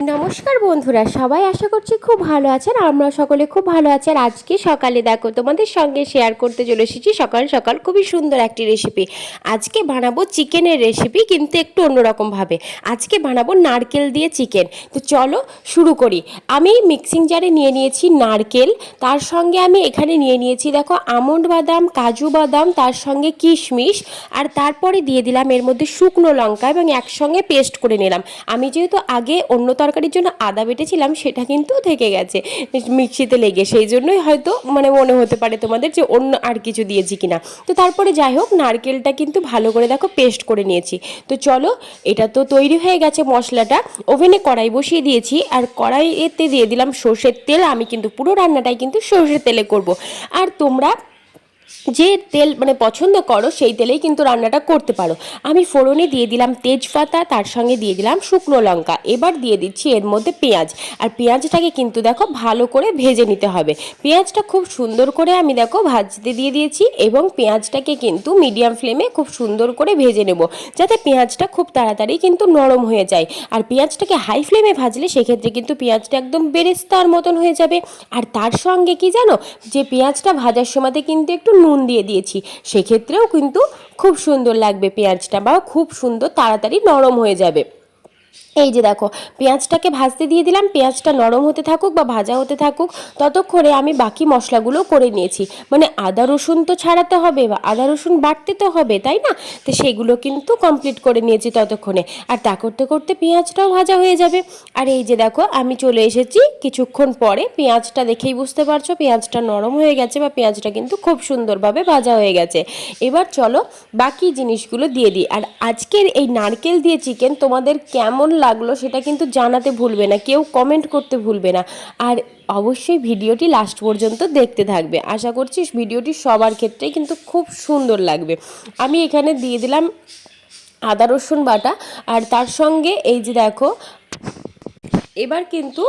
নমস্কার বন্ধুরা, সবাই আশা করছি খুব ভালো আছেন, আমরা সকলে খুব ভালো আছি। আর আজকে সকালে দেখো, তোমাদের সঙ্গে শেয়ার করতে চলে এসেছি সকাল সকাল খুবই সুন্দর একটি রেসিপি আজকে বানাবো চিকেনের রেসিপি কিন্তু একটু অন্যরকমভাবে আজকে বানাবো নারকেল দিয়ে চিকেন তো চলো শুরু করি। আমি মিক্সিং জারে নিয়ে নিয়েছি নারকেল, তার সঙ্গে আমি এখানে নিয়ে নিয়েছি দেখো আমন্ড বাদাম, কাজু বাদাম, তার সঙ্গে কিশমিশ, আর তারপরে দিয়ে দিলাম এর মধ্যে শুকনো লঙ্কা এবং একসঙ্গে পেস্ট করে নিলাম। আমি যেহেতু আগে অন্য তরকারির জন্য আদা বেটেছিলাম, সেটা কিন্তু থেকে গেছে। মিক্সিতে লেগে, সেই জন্যই হয়তো মানে মনে হতে পারে তোমাদের যে অন্য আর কিছু দিয়েছি কিনা। তো তারপরে যাই হোক, নারকেলটা কিন্তু ভালো করে দেখো পেস্ট করে নিয়েছি। তো চলো, এটা তো তৈরি হয়ে গেছে মশলাটা। ওভেনে কড়াই বসিয়ে দিয়েছি, আর কড়াইতে দিয়ে দিলাম সর্ষের তেল। আমি কিন্তু পুরো রান্নাটাই কিন্তু সর্ষের তেলে করব। আর তোমরা যে তেল মানে পছন্দ করো, সেই তেলেই কিন্তু রান্নাটা করতে পারো। আমি ফোড়নে দিয়ে দিলাম তেজপাতা, তার সঙ্গে দিয়ে দিলাম শুকনো লঙ্কা। এবার দিয়ে দিচ্ছি এর মধ্যে পেঁয়াজ। আর পেঁয়াজটাকে কিন্তু দেখো ভালো করে ভেজে নিতে হবে। পেঁয়াজটা খুব সুন্দর করে আমি দেখো ভাজতে দিয়ে দিয়েছি এবং পেঁয়াজটাকে কিন্তু মিডিয়াম ফ্লেমে খুব সুন্দর করে ভেজে নেব, যাতে পেঁয়াজটা খুব তাড়াতাড়ি কিন্তু নরম হয়ে যায়। আর পেঁয়াজটাকে হাই ফ্লেমে ভাজলে সেক্ষেত্রে কিন্তু পেঁয়াজটা একদম বেরেস্তার মতন হয়ে যাবে। আর তার সঙ্গে কি জানো? যে পেঁয়াজটা ভাজার সময়তে কিন্তু একটু নুন দিয়ে দিয়েছি। সেক্ষেত্রেও কিন্তু খুব সুন্দর লাগবে পেঁয়াজটা বা খুব সুন্দর তাড়াতাড়ি নরম হয়ে যাবে। এই যে দেখো, পেঁয়াজটাকে ভাজতে দিয়ে দিলাম, পেঁয়াজটা নরম হতে থাকুক বা ভাজা হতে থাকুক, ততক্ষণে আমি বাকি মশলাগুলো করে নিয়েছি। মানে আদা রসুন তো ছাড়াতে হবে বা আদা রসুন বাটতে তো হবে, তাই না? তো সেগুলো কিন্তু কমপ্লিট করে নিয়েছি ততক্ষণে। আর তা করতে করতে পেঁয়াজটাও ভাজা হয়ে যাবে। আর এই যে দেখো, আমি চলে এসেছি। কিছুক্ষণ পরে পেঁয়াজটা দেখেই বুঝতে পারছ, পেঁয়াজটা নরম হয়ে গেছে বা পেঁয়াজটা কিন্তু খুব সুন্দরভাবে ভাজা হয়ে গেছে। এবার চলো বাকি জিনিসগুলো দিয়ে দিই। আর আজকের এই নারকেল দিয়ে চিকেন তোমাদের কেমন লাগল সেটা কিন্তু জানাতে ভুলবে না, কেউ কমেন্ট করতে ভুলবে না। আর অবশ্যই ভিডিওটি লাস্ট পর্যন্ত দেখতে থাকবে। আশা করছি ভিডিওটি সবার ক্ষেত্রে কিন্তু খুব সুন্দর লাগবে। আমি এখানে দিয়ে দিলাম আদা রসুন বাটা, আর তার সঙ্গে এই যে দেখো এবার কিন্তু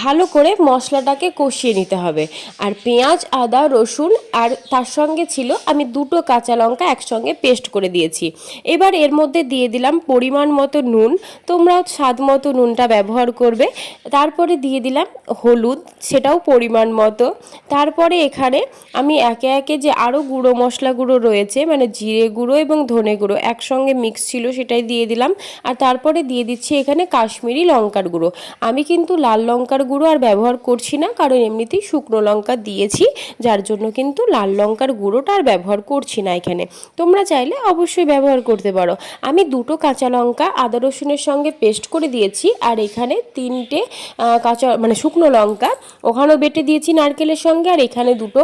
ভালো করে মশলাটাকে কষিয়ে নিতে হবে। আর পেঁয়াজ, আদা, রসুন আর তার সঙ্গে ছিল আমি দুটো কাঁচা লঙ্কা একসঙ্গে পেস্ট করে দিয়েছি। এবার এর মধ্যে দিয়ে দিলাম পরিমাণ মতো নুন। তোমরা স্বাদ মতো নুনটা ব্যবহার করবে। তারপরে দিয়ে দিলাম হলুদ, সেটাও পরিমাণ মতো। তারপরে এখানে আমি একে একে যে আরও গুঁড়ো মশলা গুঁড়ো রয়েছে মানে জিরে গুঁড়ো এবং ধনে গুঁড়ো একসঙ্গে মিক্স ছিল সেটাই দিয়ে দিলাম। আর তারপরে দিয়ে দিচ্ছি এখানে কাশ্মীরি লঙ্কার গুঁড়ো। আমি কিন্তু লাল লঙ্কার গুঁড়ো আর ব্যবহার করছি না, কারণ এমনিতেই শুকনো লঙ্কা দিয়েছি, যার জন্য কিন্তু লাল লঙ্কার গুঁড়োটা আর ব্যবহার করছি না এখানে। তোমরা চাইলে অবশ্যই ব্যবহার করতে পারো। আমি দুটো কাঁচা লঙ্কা, আদা রসুনের সঙ্গে পেস্ট করে দিয়েছি, আর এখানে তিনটে কাঁচা মানে শুকনো লঙ্কা, ওখানেও বেটে দিয়েছি নারকেলের সঙ্গে, আর এখানে দুটো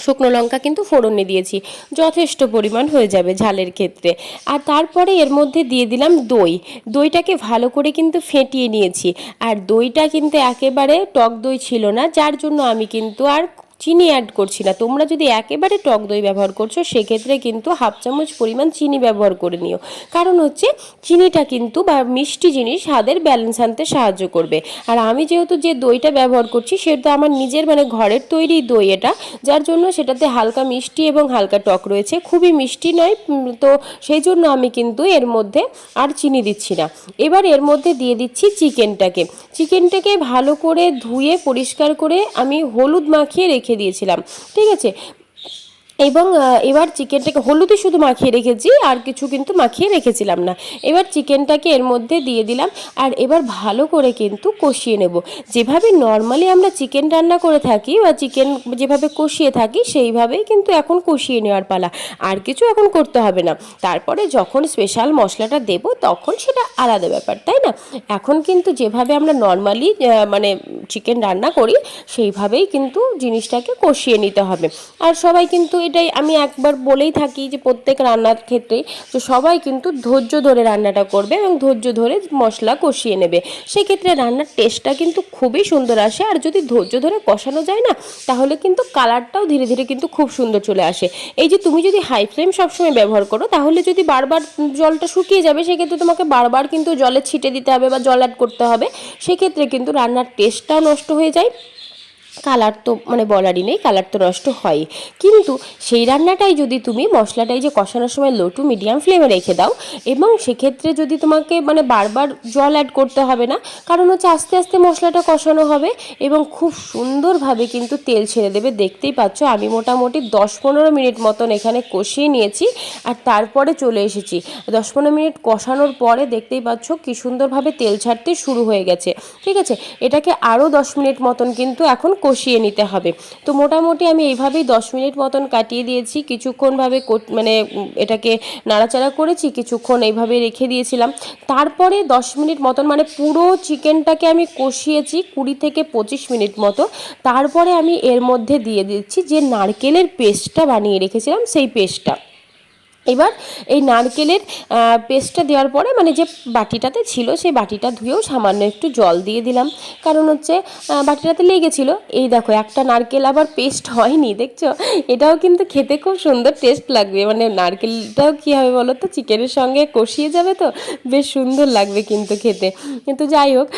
শুকনো লঙ্কা কিন্তু ফোড়নে দিয়েছি। যথেষ্ট পরিমাণ হয়ে যাবে ঝালের ক্ষেত্রে। আর তারপরে এর মধ্যে দিয়ে দিলাম দই। দইটাকে ভালো করে কিন্তু ফেটিয়ে নিয়েছি। আর দইটা কিন্তু একেবারে টক দই ছিল না, যার জন্য আমি কিন্তু আর চিনি অ্যাড করছি না তোমরা যদি একেবারে টক দই ব্যবহার করছ, সেক্ষেত্রে কিন্তু হাফ চামচ পরিমাণ চিনি ব্যবহার করে নিও। কারণ হচ্ছে, চিনিটা কিন্তু বা মিষ্টি জিনিস স্বাদের ব্যালেন্স আনতে সাহায্য করবে। আর আমি যেহেতু যে দইটা ব্যবহার করছি সেটা আমার নিজের মানে ঘরের তৈরি দই এটা, যার জন্য সেটাতে হালকা মিষ্টি এবং হালকা টক রয়েছে। খুবই মিষ্টি নয় তো সেই জন্য আমি কিন্তু এর মধ্যে আর চিনি দিচ্ছি না। এবার এর মধ্যে দিয়ে দিচ্ছি চিকেনটাকে চিকেনটাকে ভালো করে ধুয়ে, পরিষ্কার করে আমি হলুদ মাখিয়ে রেখে রেখে দিয়েছিলাম। ঠিক আছে? এবং এবার চিকেনটাকে হলুদে শুধু মাখিয়ে রেখেছি, আর কিছু কিন্তু মাখিয়ে রেখেছিলাম না। এবার চিকেনটাকে এর মধ্যে দিয়ে দিলাম, আর এবার ভালো করে কিন্তু কষিয়ে নেব। যেভাবে নর্মালি আমরা চিকেন রান্না করে থাকি, বা চিকেন যেভাবে কষিয়ে থাকি, সেইভাবেই কিন্তু এখন কষিয়ে নেওয়ার পালা। আর কিছু এখন করতে হবে না। তারপরে যখন স্পেশাল মশলাটা দেব, তখন সেটা আলাদা ব্যাপার, তাই না? এখন কিন্তু যেভাবে আমরা নর্মালি মানে চিকেন রান্না করি, সেইভাবেই কিন্তু জিনিসটাকে কষিয়ে নিতে হবে। আর সবাই কিন্তু এটাই আমি একবার বলেই থাকি যে প্রত্যেক রান্নার ক্ষেত্রে যে সবাই কিন্তু ধৈর্য ধরে রান্নাটা করবে এবং ধৈর্য ধরে মশলা কষিয়ে নেবে। সেক্ষেত্রে রান্নার টেস্টটা কিন্তু খুবই সুন্দর আসে আর যদি ধৈর্য ধরে কষানো যায় না, তাহলে কিন্তু কালারটাও ধীরে ধীরে কিন্তু খুব সুন্দর চলে আসে। এই যে তুমি যদি হাই ফ্লেম সবসময় ব্যবহার করো, তাহলে যদি বারবার জলটা শুকিয়ে যাবে, সেক্ষেত্রে তোমাকে বারবার কিন্তু জলে ছিটে দিতে হবে বা জল অ্যাড করতে হবে। সেক্ষেত্রে কিন্তু রান্নার টেস্টটাও নষ্ট হয়ে যায়। কালার তো মানে বলারই নেই, কালার তো নষ্ট হয়। কিন্তু সেই রান্নাটাই যদি তুমি মশলাটাই যে কষানোর সময় লো টু মিডিয়াম ফ্লেমে রেখে দাও, এবং সেক্ষেত্রে যদি তোমাকে মানে বারবার জল অ্যাড করতে হবে না, কারণ হচ্ছে আস্তে আস্তে মশলাটা কষানো হবে, এবং খুব সুন্দরভাবে কিন্তু তেল ছেড়ে দেবে। দেখতেই পাচ্ছ, আমি মোটামুটি দশ পনেরো মিনিট মতন এখানে কষিয়ে নিয়েছি, আর তারপরে চলে এসেছি। দশ পনেরো মিনিট কষানোর পরে দেখতেই পাচ্ছ কি সুন্দরভাবে তেল ছাড়তে শুরু হয়ে গেছে। ঠিক আছে? এটাকে আরও দশ মিনিট মতন কিন্তু এখন কষিয়ে নিতে হবে। তো মোটামুটি আমি এইভাবেই দশ মিনিট মতন কাটিয়ে দিয়েছি। কিছুক্ষণভাবে মানে এটাকে নাড়াচাড়া করেছি, কিছুক্ষণ এইভাবে রেখে দিয়েছিলাম। তারপরে দশ মিনিট মতন মানে পুরো চিকেনটাকে আমি কষিয়েছি কুড়ি থেকে পঁচিশ মিনিট মতো। তারপরে আমি এর মধ্যে দিয়ে দিচ্ছি যে নারকেলের পেস্টটা বানিয়ে রেখেছিলাম, সেই পেস্টটা। এবার এই নারকেলের পেস্টটা দেওয়ার পরে মানে যে বাটিটাতে ছিল সেই বাটিটা ধুয়েও সামান্য একটু জল দিয়ে দিলাম। কারণ হচ্ছে বাটিটাতে লেগেছিল। এই দেখো, একটা নারকেল আবার পেস্ট হয়নি, দেখছ? এটাও কিন্তু খেতে খুব সুন্দর টেস্ট লাগবে। মানে নারকেলটাও কী হবে বলো তো? চিকেনের সঙ্গে কষিয়ে যাবে তো? বেশ সুন্দর লাগবে কিন্তু খেতে। কিন্তু যাই হোক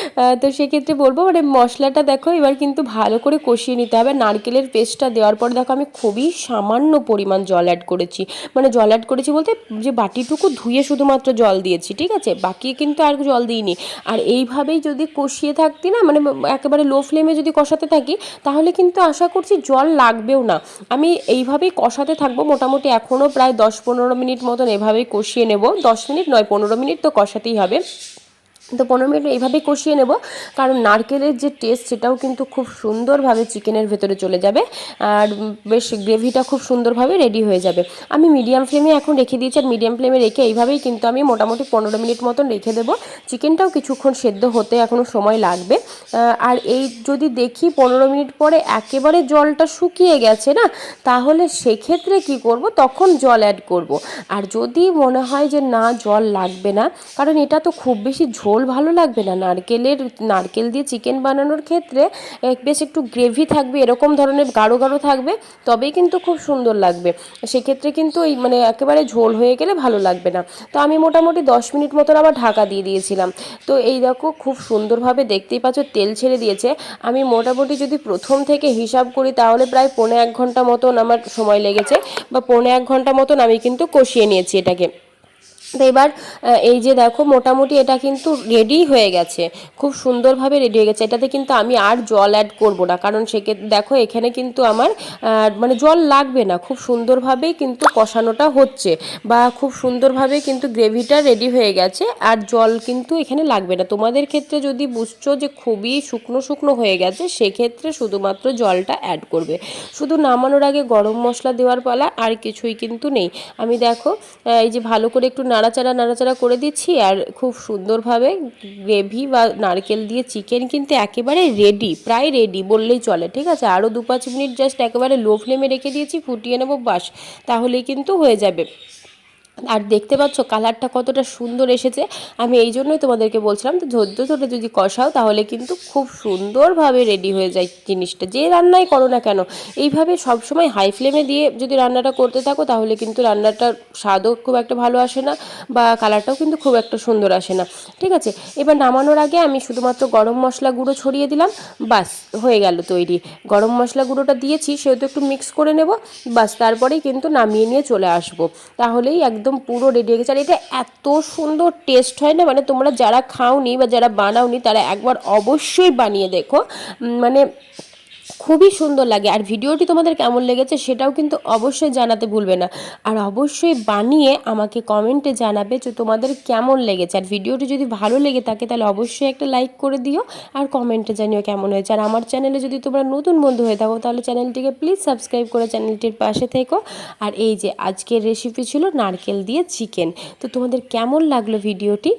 তো সেক্ষেত্রে বলব মানে মশলাটা দেখো, এবার কিন্তু ভালো করে কষিয়ে নিতে হবে। নারকেলের পেস্টটা দেওয়ার পর দেখো, আমি খুবই সামান্য পরিমাণ জল অ্যাড করেছি। মানে জল অ্যাড করেছি বলতে যে বাটিটুকু ধুয়ে শুধুমাত্র জল দিয়েছি, ঠিক আছে? বাকি কিন্তু আর জল দিইনি। আর এইভাবেই যদি কষিয়ে থাকতি না মানে একেবারে লো ফ্লেমে যদি কষাতে থাকি, তাহলে কিন্তু আশা করছি জল লাগবেও না। আমি এইভাবেই কষাতে থাকব, মোটামুটি এখনও প্রায় দশ পনেরো মিনিট মতন এভাবেই কষিয়ে নেব। দশ মিনিট নয়, পনেরো মিনিট তো কষাতেই হবে। তো পনেরো মিনিট এইভাবেই কষিয়ে নেব। কারণ নারকেলের যে টেস্ট সেটাও কিন্তু খুব সুন্দরভাবে চিকেনের ভেতরে চলে যাবে। আর বেশ গ্রেভিটা খুব সুন্দরভাবে রেডি হয়ে যাবে। আমি মিডিয়াম ফ্লেমে এখন রেখে দিয়েছি আর মিডিয়াম ফ্লেমে রেখে এইভাবেই কিন্তু আমি মোটামুটি পনেরো মিনিট মতন রেখে দেবো। চিকেনটাও কিছুক্ষণ সেদ্ধ হতে এখনও সময় লাগবে। আর এই যদি দেখি পনেরো মিনিট পরে একেবারে জলটা শুকিয়ে গেছে না, তাহলে সেক্ষেত্রে কি করব? তখন জল অ্যাড করব। আর যদি মনে হয় যে না, জল লাগবে না, কারণ এটা তো খুব বেশি ঝোল ভালো লাগবে না। নারকেলের, নারকেল দিয়ে চিকেন বানানোর ক্ষেত্রে বেশ একটু গ্রেভি থাকবে, এরকম ধরনের গাঢ় গাঢ় থাকবে, তবেই কিন্তু খুব সুন্দর লাগবে। সেক্ষেত্রে কিন্তু এই মানে একেবারে ঝোল হয়ে গেলে ভালো লাগবে না। তো আমি মোটামুটি দশ মিনিট মতন আবার ঢাকা দিয়ে দিয়েছিলাম। তো এই দেখো, খুব সুন্দরভাবে দেখতেই পাচ্ছ, তেল ছেড়ে দিয়েছে। আমি মোটামুটি যদি প্রথম থেকে হিসাব করি, তাহলে প্রায় পৌনে এক ঘণ্টা মতন আমার সময় লেগেছে, বা পৌনে এক ঘণ্টা মতন আমি কিন্তু কষিয়ে নিয়েছি এটাকে। তো এবার এই যে দেখো, মোটামুটি এটা কিন্তু রেডি হয়ে গেছে। খুব সুন্দরভাবে রেডি হয়ে গেছে। এটাতে কিন্তু আমি আর জল অ্যাড করব না। কারণ সেক্ষেত্রে দেখো, এখানে কিন্তু আমার মানে জল লাগবে না। খুব সুন্দরভাবেই কিন্তু কষানোটা হচ্ছে বা খুব সুন্দরভাবে কিন্তু গ্রেভিটা রেডি হয়ে গেছে আর জল কিন্তু এখানে লাগবে না। তোমাদের ক্ষেত্রে যদি বুঝছ যে খুবই শুকনো শুকনো হয়ে গেছে, সেক্ষেত্রে শুধুমাত্র জলটা অ্যাড করবে। শুধু নামানোর আগে গরম মশলা দেওয়ার পালা আর কিছুই কিন্তু নেই। আমি দেখো এই যে ভালো করে একটু নাড়াচাড়া নাড়াচাড়া করে দিচ্ছি আর খুব সুন্দরভাবে গ্রেভি বা নারকেল দিয়ে চিকেন কিন্তু একেবারে রেডি প্রায় রেডি বললেই চলে, ঠিক আছে? আরও দু পাঁচ মিনিট জাস্ট একেবারে লো ফ্লেমে রেখে দিয়েছি, ফুটিয়ে নেব, বাস। তাহলেই কিন্তু হয়ে যাবে। আর দেখতে পাচ্ছ কালারটা কতটা সুন্দর এসেছে। আমি এই জন্যই তোমাদেরকে বলছিলাম তো ধৈর্য ধরে যদি কষাও তাহলে কিন্তু খুব সুন্দরভাবে রেডি হয়ে যায় জিনিসটা। যে রান্নাই করো না কেন, এইভাবে সবসময় হাই ফ্লেমে দিয়ে যদি রান্নাটা করতে থাকো তাহলে কিন্তু রান্নাটার স্বাদও খুব একটা ভালো আসে না বা কালারটাও কিন্তু খুব একটা সুন্দর আসে না। ঠিক আছে, এবার নামানোর আগে আমি শুধুমাত্র গরম মশলা গুঁড়ো ছড়িয়ে দিলাম, বাস হয়ে গেল তৈরি। গরম মশলা গুঁড়োটা দিয়েছি, সেহেতু একটু মিক্স করে নেব, বাস তারপরেই কিন্তু নামিয়ে নিয়ে চলে আসব। তাহলেই একদম পুরো রেডি হয়ে গেছে। আর এটা এত সুন্দর টেস্ট হয় না? মানে তোমরা যারা খাওনি বা যারা বানাওনি, তারা একবার অবশ্যই বানিয়ে দেখো। মানে খুবই সুন্দর লাগে। আর ভিডিওটি তোমাদের কেমন লেগেছে সেটাও কিন্তু অবশ্যই জানাতে ভুলবে না। আর অবশ্যই বানিয়ে আমাকে কমেন্টে জানাবে যে তোমাদের কেমন লেগেছে। আর ভিডিওটি যদি ভালো লেগে থাকে তাহলে অবশ্যই একটা লাইক করে দিও আর কমেন্টে জানিও কেমন হয়েছে। আর আমার চ্যানেলে যদি তোমরা নতুন বন্ধু হয়ে থাকো তাহলে চ্যানেলটিকে প্লিজ সাবস্ক্রাইব করে চ্যানেলটির পাশে থেকো। আর এই যে আজকের রেসিপি ছিল নারকেল দিয়ে চিকেন। তো তোমাদের কেমন লাগল ভিডিওটি?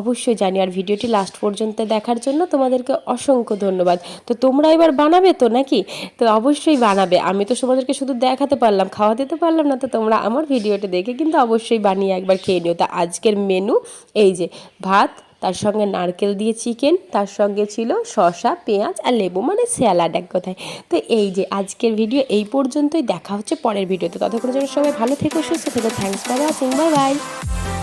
অবশ্যই জানি আর ভিডিওটি লাস্ট পর্যন্ত দেখার জন্য তোমাদেরকে অসংখ্য ধন্যবাদ। তো তোমরা এবার বানাবে তো নাকি? তো অবশ্যই বানাবে। আমি তো তোমাদেরকে শুধু দেখাতে পারলাম, খাওয়াতে তো পারলাম না, তো তোমরা আমার ভিডিওটি দেখে কিন্তু অবশ্যই বানিয়ে একবার খেয়ে নিও। তা আজকের মেনু এই যে ভাত, তার সঙ্গে নারকেল দিয়ে চিকেন তার সঙ্গে ছিল শসা, পেঁয়াজ আর লেবু মানে স্যালাড এক কথায়। তো এই যে আজকের ভিডিও এই পর্যন্তই, দেখা হচ্ছে পরের ভিডিওতে ততক্ষণ জন্য সবাই ভালো থেকো, সুস্থ থেকো। Thanks for watching bye bye